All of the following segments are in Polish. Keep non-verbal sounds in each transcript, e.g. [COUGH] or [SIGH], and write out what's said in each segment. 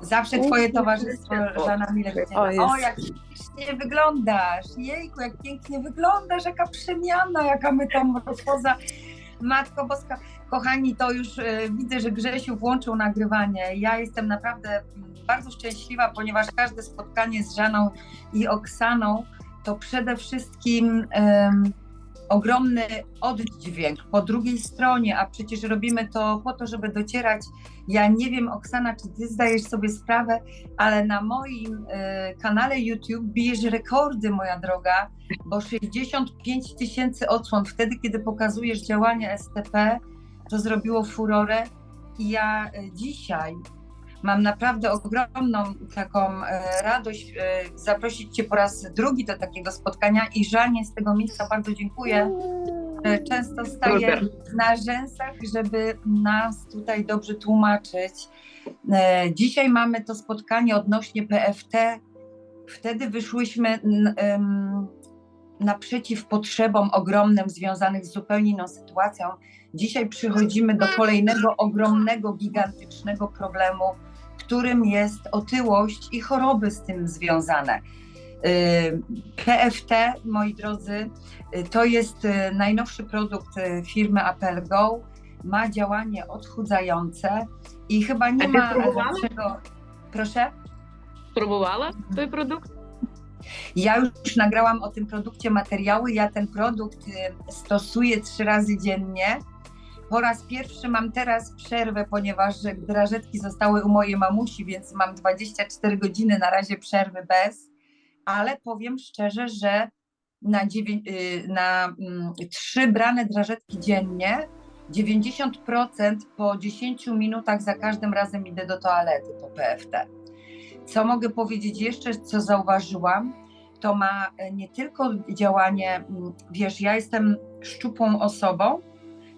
Zawsze twoje towarzystwo, Żana mile widziana. O, O, jak pięknie wyglądasz. Jejku, jak pięknie wyglądasz, jaka przemiana, jaka metamorfoza. Matko Boska. Kochani, to już e, widzę, że Grzesiu włączył nagrywanie. Ja jestem naprawdę bardzo szczęśliwa, ponieważ każde spotkanie z Żaną i Oksaną to przede wszystkim ogromny oddźwięk po drugiej stronie, a przecież robimy to po to, żeby docierać. Ja nie wiem, Oksana, czy ty zdajesz sobie sprawę, ale na moim e, kanale YouTube bijesz rekordy, moja droga, bo 65 tysięcy odsłon wtedy, kiedy pokazujesz działania STP, to zrobiło furorę i ja e, dzisiaj mam naprawdę ogromną taką e, radość e, zaprosić Cię po raz drugi do takiego spotkania i Żanie z tego miejsca bardzo dziękuję. E, Często staję na rzęsach, żeby nas tutaj dobrze tłumaczyć. Dzisiaj mamy to spotkanie odnośnie PFT. Wtedy wyszłyśmy naprzeciw potrzebom ogromnym związanych z zupełnie inną sytuacją. Dzisiaj przychodzimy do kolejnego ogromnego, gigantycznego problemu, którym jest otyłość i choroby z tym związane. Y, PFT, moi drodzy, y, to jest y, najnowszy produkt firmy Apelgo. Ma działanie odchudzające i chyba nie A ma lepszego. Proszę? Próbowała ten produkt? Ja już nagrałam o tym produkcie materiały. Ja ten produkt stosuję trzy razy dziennie po raz pierwszy mam teraz przerwę, ponieważ drażetki zostały u mojej mamusi, więc mam 24 godziny na razie przerwy bez. Ale powiem szczerze, że na, dziewię- y, na mm, trzy brane drażetki dziennie 90% po 10 minutach za każdym razem idę do toalety po PFT. Co mogę powiedzieć jeszcze, co zauważyłam? to ma e, nie tylko działanie, mm, wiesz, ja jestem szczupłą osobą,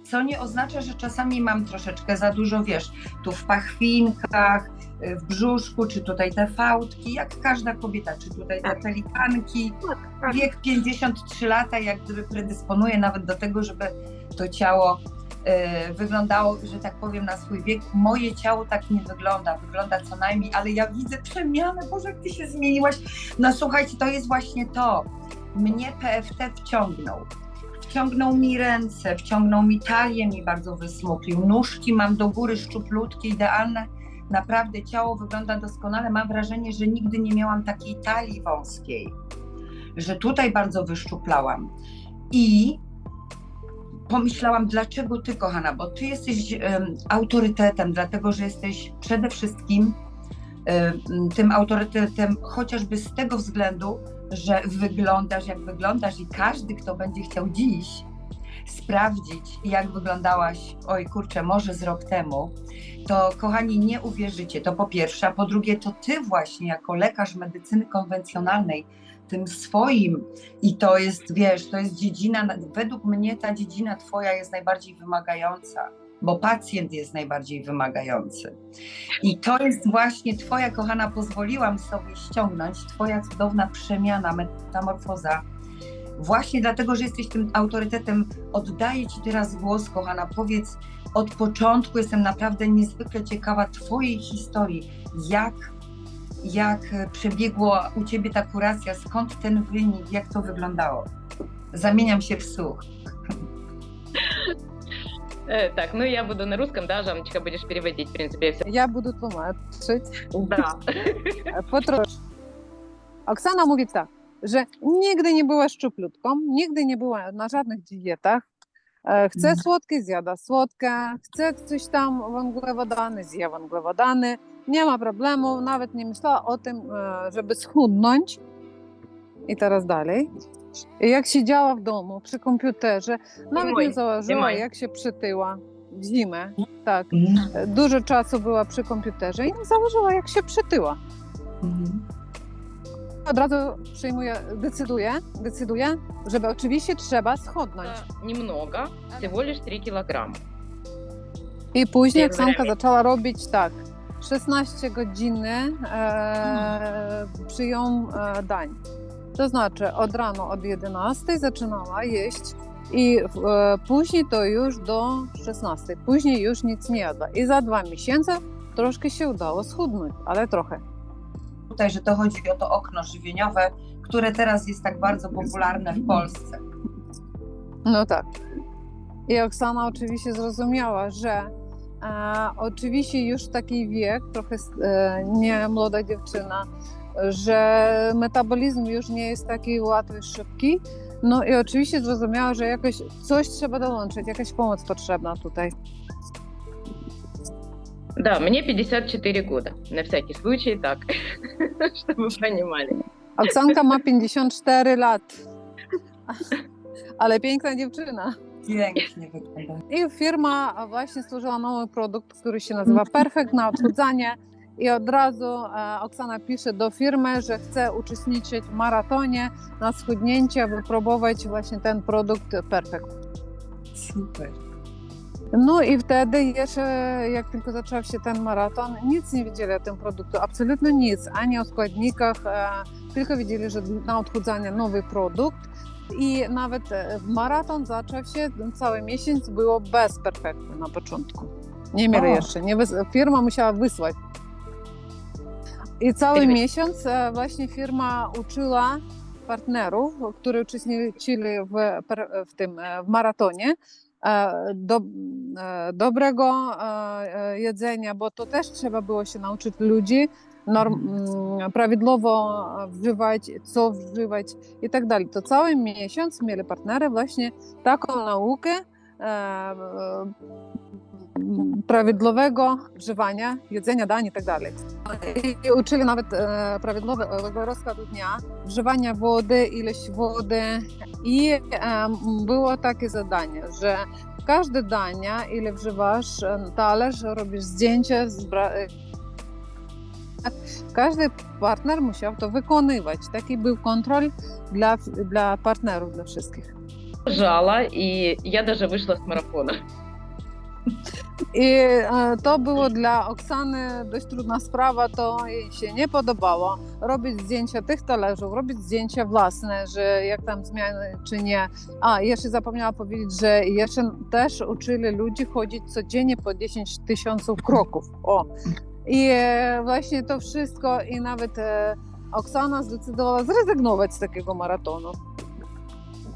co nie oznacza, że czasami mam troszeczkę za dużo, wiesz, tu w pachwinkach, w brzuszku, czy tutaj te fałdki, jak każda kobieta, czy tutaj te pelikanki. Wiek 53 lata, jak gdyby predysponuje nawet do tego, żeby to ciało y, wyglądało, że tak powiem, na swój wiek. Moje ciało tak nie wygląda, wygląda co najmniej, ale ja widzę przemianę, Boże, jak ty się zmieniłaś. No słuchajcie, to jest właśnie to. Mnie PFT wciągnął. Wciągnął mi ręce, wciągnął mi talię, mi bardzo wysmuklił. Nóżki mam do góry szczuplutkie, idealne. Naprawdę ciało wygląda doskonale. Mam wrażenie, że nigdy nie miałam takiej talii wąskiej, że tutaj bardzo wyszczuplałam. I pomyślałam, dlaczego ty, kochana, bo ty jesteś em, autorytetem, dlatego że jesteś przede wszystkim em, tym autorytetem, chociażby z tego względu, że wyglądasz jak wyglądasz i każdy, kto będzie chciał dziś sprawdzić, jak wyglądałaś, oj kurczę, może z rok temu, to kochani, nie uwierzycie, to po pierwsze, a po drugie, to ty właśnie jako lekarz medycyny konwencjonalnej, tym swoim i to jest, wiesz, to jest dziedzina, według mnie ta dziedzina twoja jest najbardziej wymagająca, bo pacjent jest najbardziej wymagający. I to jest właśnie twoja, kochana, pozwoliłam sobie ściągnąć, twoja cudowna przemiana, metamorfoza. Właśnie dlatego, że jesteś tym autorytetem, oddaję ci teraz głos, kochana. Powiedz od początku, jestem naprawdę niezwykle ciekawa twojej historii, jak jak przebiegła u Ciebie ta kuracja, skąd ten wynik, jak to wyglądało? Zamieniam się w słuch. Э, так, ну я буду на русском, да, Жанночка, будешь переводить, в принципе, все. Ja budu tłumaczyć. Да. Potrosz. Oksana mówi tak, że nigdy nie była szczuplutką, nigdy nie była na żadnych dietach. E, Chce Mhm. słodkie, zjada słodkie, chce coś tam węglowodany, zje węglowodany. Nie ma problemu, nawet nie myślała o tym, e, żeby schudnąć. I teraz dalej. I jak siedziała w domu przy komputerze, nawet Zimoj, nie założyła, zimoj. jak się przytyła w zimę. Tak, e, dużo czasu była przy komputerze i nie założyła, jak się przytyła. Mhm. Od razu przyjmuje, decyduje, decyduje, żeby oczywiście trzeba schudnąć. Это Немного, всего лишь 3 килограмма. I później Pierwsze Oksanka время. zaczęła robić tak. 16 godzin e, przyjął e, dań. To znaczy od rano od 11 zaczynała jeść i e, później to już do 16. Później już nic nie jadła. I za dwa miesiące troszkę się udało schudnąć, ale trochę. Tutaj, że to chodzi o to okno żywieniowe, które teraz jest tak bardzo popularne w Polsce. No tak. I Oksana oczywiście zrozumiała, że e, oczywiście już taki wiek, trochę e, nie młoda dziewczyna, że metabolizm już nie jest taki łatwy, szybki. No i oczywiście zrozumiała, że jakoś coś trzeba dołączyć, jakaś pomoc potrzebna tutaj. Да, мне 54 года. На всякий случай так, чтобы вы понимали. Oksanka ma 54 lat, ale piękna dziewczyna. Pięknie wygląda. I firma właśnie stworzyła nowy produkt, który się nazywa Perfect na odchudzanie. I od razu e, Oksana pisze do firmy, że chce uczestniczyć w maratonie na schudnięcie, wypróbować właśnie ten produkt Perfect. Super. No i wtedy jeszcze, jak tylko zaczął się ten maraton, nic nie wiedzieli o tym produkcie, absolutnie nic, ani o składnikach, e, tylko wiedzieli, że na odchudzanie nowy produkt. I nawet e, maraton zaczął się, cały miesiąc było bez perfektu na początku. Nie mieli O. jeszcze, nie firma musiała wysłać. I cały miesiąc e, właśnie firma uczyła partnerów, którzy uczestniczyli w, w tym e, w maratonie, e, do, dobrego jedzenia, bo to też trzeba było się nauczyć ludzi norm, mm, prawidłowo wżywać, co wżywać i tak dalej. To cały miesiąc mieli partnery właśnie taką naukę prawidłowego wżywania jedzenia, dań i tak dalej. I uczyli nawet e, prawidłowego rozkładu dnia, wżywania wody, ilość wody i e, było takie zadanie, że każde dania, ile wżywasz e, talerz, robisz zdjęcie, zbra- e, każdy partner musiał to wykonywać. Taki był kontrol dla, dla partnerów, dla wszystkich. Жала, и я даже вышла с марафона. I e, to było dla Oksany dość trudna sprawa, to jej się nie podobało. Robić zdjęcia tych talerzów, robić zdjęcia własne, że jak tam zmiany czy nie. A, jeszcze zapomniałam powiedzieć, że jeszcze też uczyli ludzi chodzić codziennie po 10 tysięcy kroków. O. I e, właśnie to wszystko i nawet e, Oksana zdecydowała zrezygnować z takiego maratonu.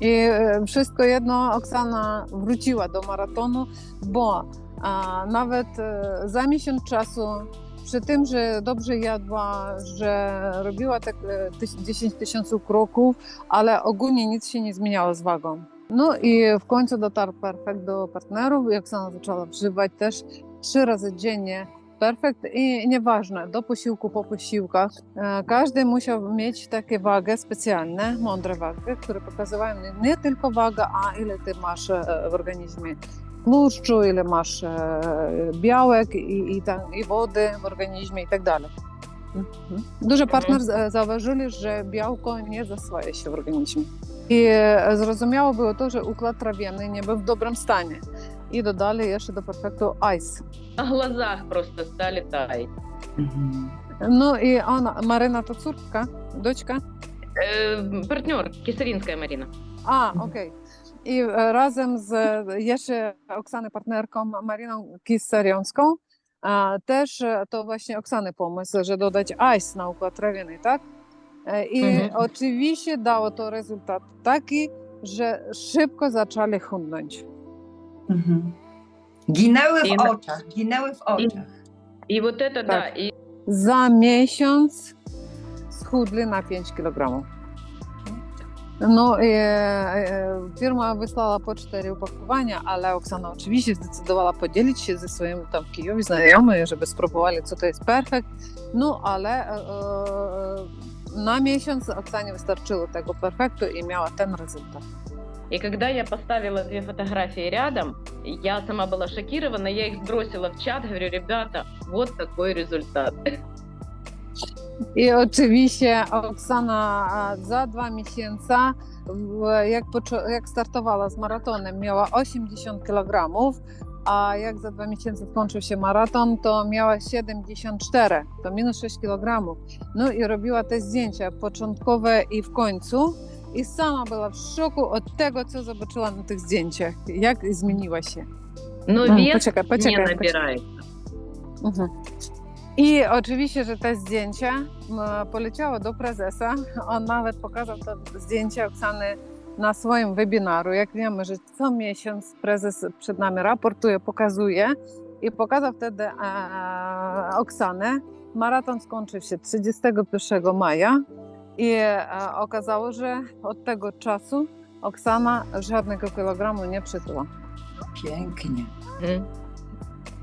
I wszystko jedno Oksana wróciła do maratonu, bo a nawet e, za miesiąc czasu, przy tym, że dobrze jadła, że robiła tak e, tyś- 10 tysięcy kroków, ale ogólnie nic się nie zmieniało z wagą. No i w końcu dotarł Perfekt do partnerów i Oksana zaczęła wżywać też trzy razy dziennie Perfekt i nieważne, do posiłku, po posiłkach. E, Każdy musiał mieć takie wagę specjalne, mądre wagi, które pokazywają nie, tylko wagę, a ile ty masz e, w organizmie ile masz e, białek i, i, tam, i wody w organizmie i tak dalej. Mhm. Dużo partner za- zauważyli, że białko nie zaswaja się w organizmie. I e, zrozumiałe było to, że układ trawienny nie był w dobrym stanie. I dodali jeszcze do perfektu ice. На глазах просто стали таять. Mhm. No i ona, Maryna to córka, doczka? Э, партнер, Кисаринская Марина. A, okej. I e, razem z jeszcze Oksany partnerką Mariną Kisarionską a, też e, to właśnie Oksany pomysł, że dodać ice na układ trawienny, tak? E, I Mhm. oczywiście dało to rezultat taki, że szybko zaczęli chudnąć. Mhm. Ginęły I w na- oczach, ginęły w oczach. И вот это, да, Так. и Za miesiąc schudli na 5 kg. No e, firma wysłała po cztery opakowania, ale Oksana oczywiście zdecydowała podzielić się ze swoimi tam w Kijowie znajomymi, żeby spróbowali, co to jest perfekt. No ale e, e, na miesiąc tego perfektu i miała ten rezultat. И когда я поставила две фотографии рядом, я сама была шокирована, я их сбросила в чат, говорю, ребята, вот такой результат. I oczywiście Oksana a, za dwa miesiące, w- jak, poczu- jak startowała z maratonem, miała 80 kg, a jak za dwa miesiące skończył się maraton, to miała 74, to minus 6 kg. No i robiła te zdjęcia początkowe i w końcu. I sama była w szoku od tego, co zobaczyła na tych zdjęciach, jak zmieniła się. Но Mm, вес poczekaj, не poczekaj, poczekaj. набирает. Mhm. I oczywiście, że te zdjęcia no, poleciało do prezesa. On nawet pokazał to zdjęcie Oksany na swoim webinaru. Jak wiemy, że co miesiąc prezes przed nami raportuje, pokazuje i pokazał wtedy e, Oksanę. Maraton skończył się 31 maja i e, okazało, że od tego czasu Oksana żadnego kilogramu nie przytyła. Pięknie. Hmm.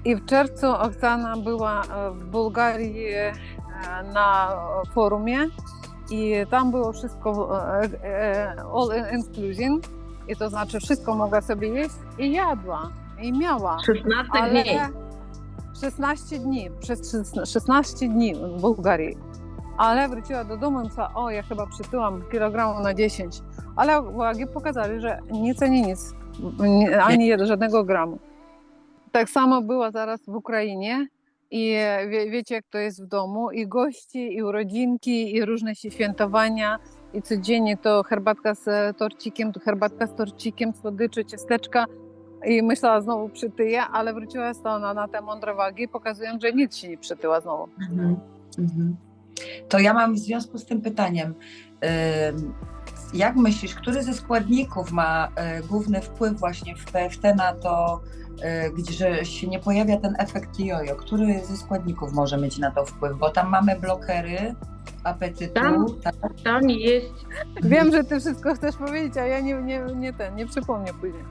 I w czerwcu Oksana była e, w Bułgarii e, na forumie i tam było wszystko e, all inclusive i to znaczy wszystko mogła sobie jeść i jadła i miała. 16 ale dni. 16 dni, przez 16 dni w Bułgarii. Ale wróciła do domu i myślała, o ja chyba przytyłam kilogramu na 10. Ale wagi pokazali, że nic ani nic, ani żadnego gramu. Tak samo było zaraz w Ukrainie i wie, wiecie jak to jest w domu i gości, i urodzinki, i różne się świętowania i codziennie to herbatka z torcikiem, to herbatka z torcikiem, słodycze, ciasteczka i myślała znowu przytyje, ale wróciła strona na te mądre wagi, pokazując, że nic się nie przytyła znowu. Mhm. Mhm. To ja mam w związku z tym pytaniem. Jak myślisz, który ze składników ma e, główny wpływ właśnie w PFT na to, e, gdzie się nie pojawia ten efekt jojo? Który ze składników może mieć na to wpływ? Bo tam mamy blokery, apetytu. Tam, tak? tam jest. Wiem, że ty wszystko chcesz powiedzieć, a ja nie, nie, nie ten, nie przypomnę później.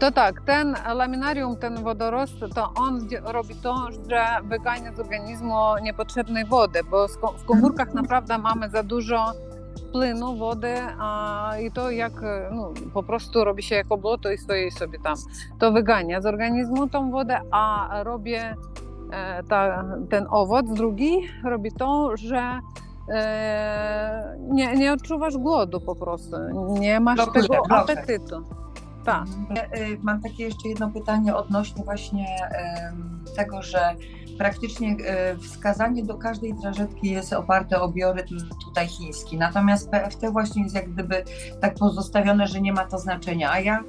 To tak, ten laminarium, ten wodorost, to on robi to, że wygania z organizmu niepotrzebnej wody, bo w komórkach naprawdę mamy za dużo płynu, wody a, i to jak no, po prostu robi się jako błoto i stoi sobie tam. To wygania z organizmu tą wodę, a robię e, ta, ten owoc drugi robi to, że e, nie, nie odczuwasz głodu po prostu, nie masz Blokuje, tego apetytu. Tak. Mam takie jeszcze jedno pytanie odnośnie właśnie tego, że praktycznie y, wskazanie do każdej drażetki jest oparte o biorytm tutaj chiński. Natomiast PFT właśnie jest jak gdyby tak pozostawione, że nie ma to znaczenia. A ja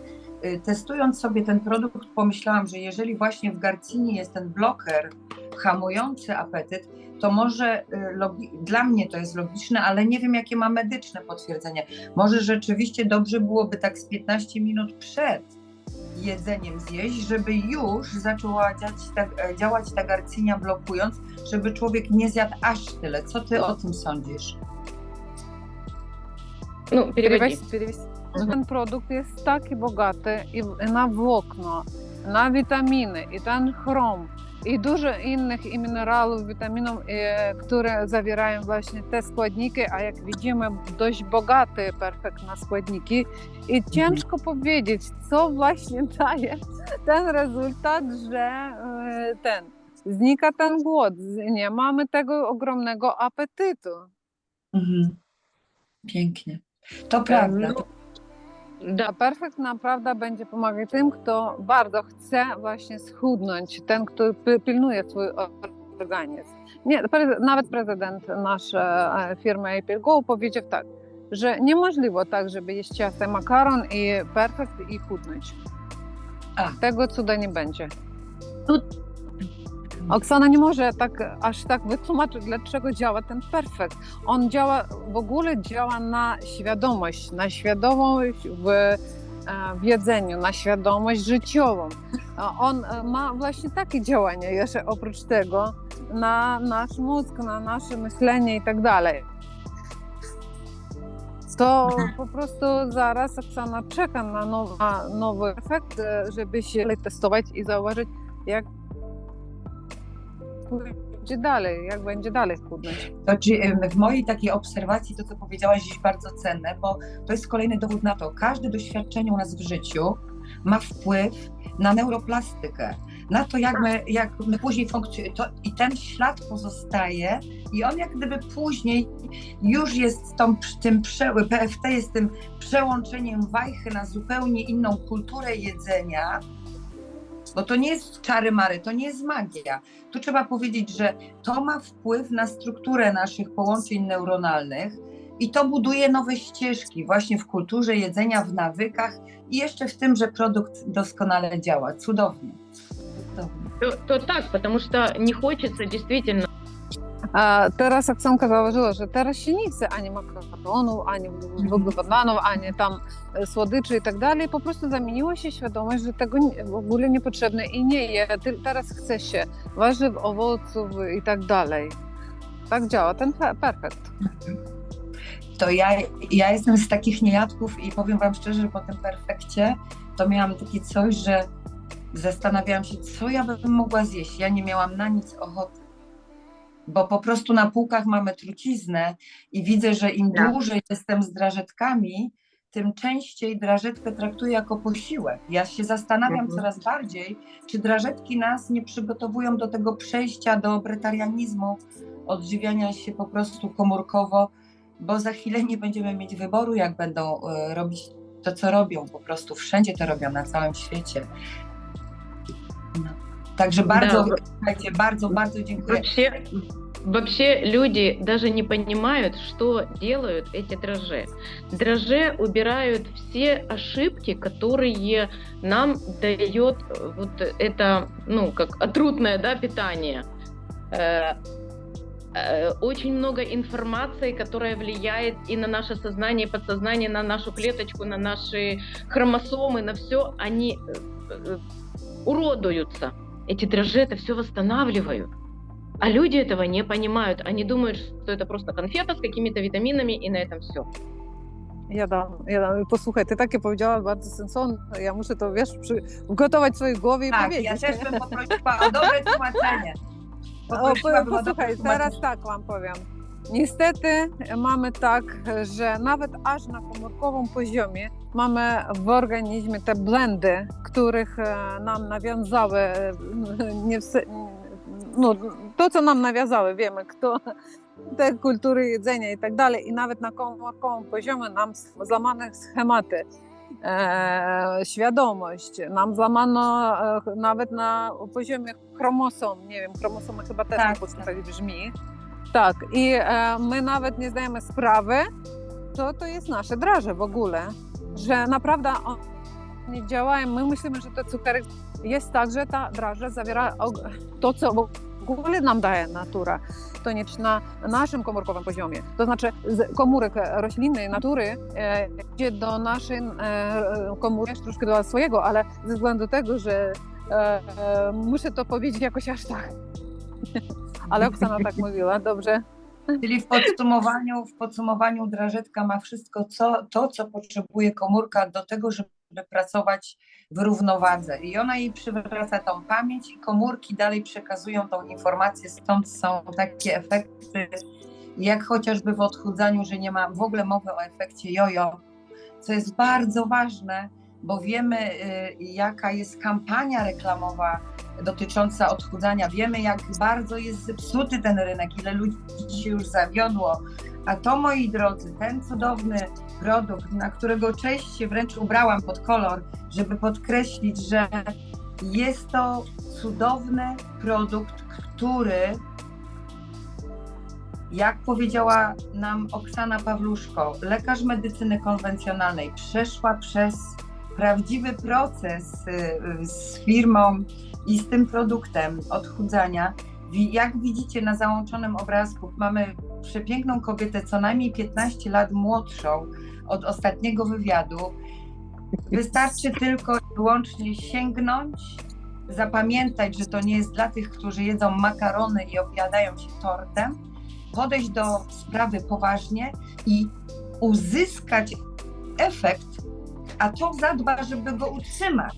y, testując sobie ten produkt pomyślałam, że jeżeli właśnie w Garcini jest ten bloker hamujący apetyt, to może logi- dla mnie to jest logiczne, ale nie wiem jakie ma medyczne potwierdzenie. Może rzeczywiście dobrze byłoby tak z 15 minut przed jedzeniem zjeść, żeby już zaczęła działać ta, e, działać ta garcinia blokując, żeby człowiek nie zjadł aż tyle. Co ty o tym sądzisz? Ну, переводи. Перевести, перевести. Ten produkt jest taki bogaty i w- na włókno, na witaminy i ten chrom i dużo innych i minerałów, witaminów, które zawierają właśnie te składniki, a jak widzimy dość bogaty perfekt na składniki i ciężko powiedzieć, co właśnie [LAUGHS] daje ten rezultat, że e, ten znika ten głód, nie mamy tego ogromnego apetytu. Mhm. Pięknie. To prawda. Da Perfect naprawdę będzie pomagać tym, kto bardzo chce właśnie schudnąć, ten, kto pilnuje swój organizm. Nie, nawet prezydent naszej firmy Apple Go powiedział tak, że niemożliwe tak, żeby jeść ciasto makaron i perfekt i chudnąć. Tego cuda nie będzie. Oksana nie może tak, aż tak wytłumaczyć, dlaczego działa ten perfekt. On działa, w ogóle działa na świadomość, na świadomość w, e, w jedzeniu, na świadomość życiową. On e, ma właśnie takie działania jeszcze oprócz tego na nasz mózg, na nasze myślenie i tak dalej. To po prostu zaraz Oksana czeka na nowy, na nowy efekt, e, żeby się testować i zauważyć, jak będzie dalej, jak będzie dalej chudnąć. W mojej takiej obserwacji to, co powiedziałaś, jest bardzo cenne, bo to jest kolejny dowód na to. Każde doświadczenie u nas w życiu ma wpływ na neuroplastykę, na to, jak my, jak my później funkcjonujemy. I ten ślad pozostaje i on jak gdyby później już jest tą, tym prze, PFT jest tym przełączeniem wajchy na zupełnie inną kulturę jedzenia, bo to nie jest czary mary, to nie jest magia. Tu trzeba powiedzieć, że to ma wpływ na strukturę naszych połączeń neuronalnych i to buduje nowe ścieżki właśnie w kulturze jedzenia, w nawykach i jeszcze w tym, że produkt doskonale działa. Cudownie. Cudownie. то, то так, потому что не хочется действительно A teraz Oksanka zauważyła, że teraz się nie chce ani makaronów, ani węglowodanów, ani tam e, słodyczy i tak dalej. Po prostu zamieniła się świadomość, że tego w ogóle niepotrzebne i nie je. Teraz chce się warzyw, owoców i tak dalej. Tak działa ten pe- perfekt. To ja, ja jestem z takich niejadków i powiem Wam szczerze, że po tym perfekcie to miałam takie coś, że zastanawiałam się, co ja bym mogła zjeść. Ja nie miałam na nic ochoty. Bo po prostu na półkach mamy truciznę i widzę, że im Tak. dłużej jestem z drażetkami, tym częściej drażetkę traktuję jako posiłek. Ja się zastanawiam Mhm. coraz bardziej, czy drażetki nas nie przygotowują do tego przejścia do bretarianizmu, odżywiania się po prostu komórkowo, bo za chwilę nie będziemy mieć wyboru, jak będą e, robić to, co robią. Po prostu wszędzie to robią, na całym świecie. Także bardzo, Да. słuchajcie, bardzo, bardzo dziękuję. Вообще, вообще люди даже не понимают, что делают эти дрожжи. Дрожжи убирают все ошибки, которые нам дает э, вот это, ну, как отрутное, да, питание. Э, э, Очень много информации, которая влияет и на наше сознание, и подсознание, на нашу клеточку, на наши хромосомы, на все, они уродуются. Эти дрожжи это все восстанавливают. А люди этого не понимают. Они думают, что это просто конфета с какими-то витаминами, и на этом все. Ja dam, ja dam. Posłuchaj, ty takie powiedziałaś bardzo sensowne. Ja muszę to, wiesz, przy, gotować w swojej głowie i Tak, powiedzieć. ja też bym poprosiła o dobre tłumaczenie. O, po, Poprosiłabym o posłuchaj, dobre tłumaczenie. teraz tak wam powiem. Niestety mamy tak, że nawet aż na komórkowym poziomie mamy w organizmie te blendy, których e, nam nawiązały, e, [LAUGHS] nie w, no, to co nam nawiązały, wiemy kto, [LAUGHS] te kultury jedzenia i tak dalej i nawet na komórkowym poziomie nam złamane schematy. E, świadomość. Nam złamano e, nawet na poziomie chromosom. Nie wiem, chromosomy chyba też Tak, tak, tak brzmi. Tak, i e, my nawet nie zdajemy sprawy, co to jest nasze draże w ogóle. Że naprawdę nie działają. My myślimy, że te cukry jest tak, że ta draża zawiera to, co w ogóle nam daje natura. To nie na naszym komórkowym poziomie. To znaczy z komórek roślinnej natury e, idzie do naszej e, komórki troszkę do swojego, ale ze względu tego, że e, e, muszę to powiedzieć jakoś aż tak. [LAUGHS] Ale Oksana tak mówiła, dobrze. Czyli w podsumowaniu, w podsumowaniu drażetka ma wszystko co, to, co potrzebuje komórka do tego, żeby pracować w równowadze. I ona jej przywraca tą pamięć i komórki dalej przekazują tą informację, stąd są takie efekty, jak chociażby w odchudzaniu, że nie ma w ogóle mowy o efekcie jojo, co jest bardzo ważne, bo wiemy, y, jaka jest kampania reklamowa dotycząca odchudzania. Wiemy, jak bardzo jest zepsuty ten rynek, ile ludzi się już zawiodło. A to, moi drodzy, ten cudowny produkt, na którego cześć się wręcz ubrałam pod kolor, żeby podkreślić, że jest to cudowny produkt, który, jak powiedziała nam Oksana Pawluszko, lekarz medycyny konwencjonalnej, przeszła przez prawdziwy proces y, z firmą i z tym produktem odchudzania. Jak widzicie na załączonym obrazku, mamy przepiękną kobietę, co najmniej 15 lat młodszą od ostatniego wywiadu. Wystarczy tylko wyłącznie sięgnąć, zapamiętać, że to nie jest dla tych, którzy jedzą makarony i objadają się tortem, podejść do sprawy poważnie i uzyskać efekt, a to zadba, żeby go utrzymać.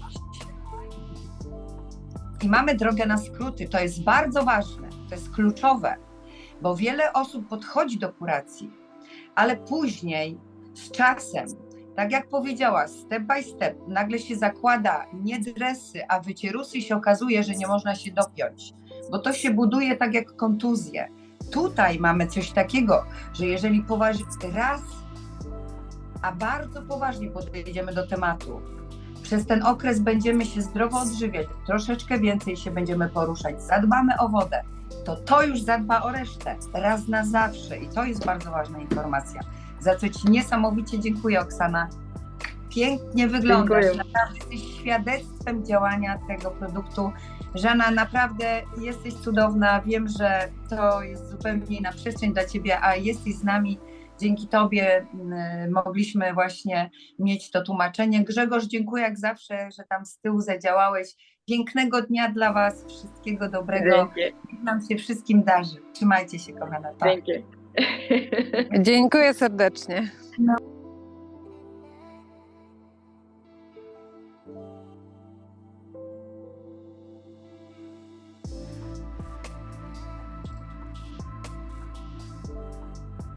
I mamy drogę na skróty. To jest bardzo ważne, to jest kluczowe, bo wiele osób podchodzi do kuracji, ale później z czasem, tak jak powiedziała, step by step, nagle się zakłada nie dresy, a wycierusy i się okazuje, że nie można się dopiąć, bo to się buduje tak jak kontuzje. Tutaj mamy coś takiego, że jeżeli poważnie raz, a bardzo poważnie podejdziemy do tematu, przez ten okres będziemy się zdrowo odżywiać, troszeczkę więcej się będziemy poruszać, zadbamy o wodę, to to już zadba o resztę, raz na zawsze. I to jest bardzo ważna informacja. Za co Ci niesamowicie dziękuję, Oksana. Pięknie wyglądasz, Dziękuję. naprawdę jesteś świadectwem działania tego produktu Żana, naprawdę jesteś cudowna. Wiem, że to jest zupełnie inna przestrzeń dla ciebie, a jesteś z nami. Dzięki tobie mm, mogliśmy właśnie mieć to tłumaczenie. Grzegorz, dziękuję jak zawsze, że tam z tyłu zadziałałeś. Pięknego dnia dla was, wszystkiego dobrego. Niech nam się wszystkim darzy. Trzymajcie się, kochana. You. Dziękuję serdecznie. No.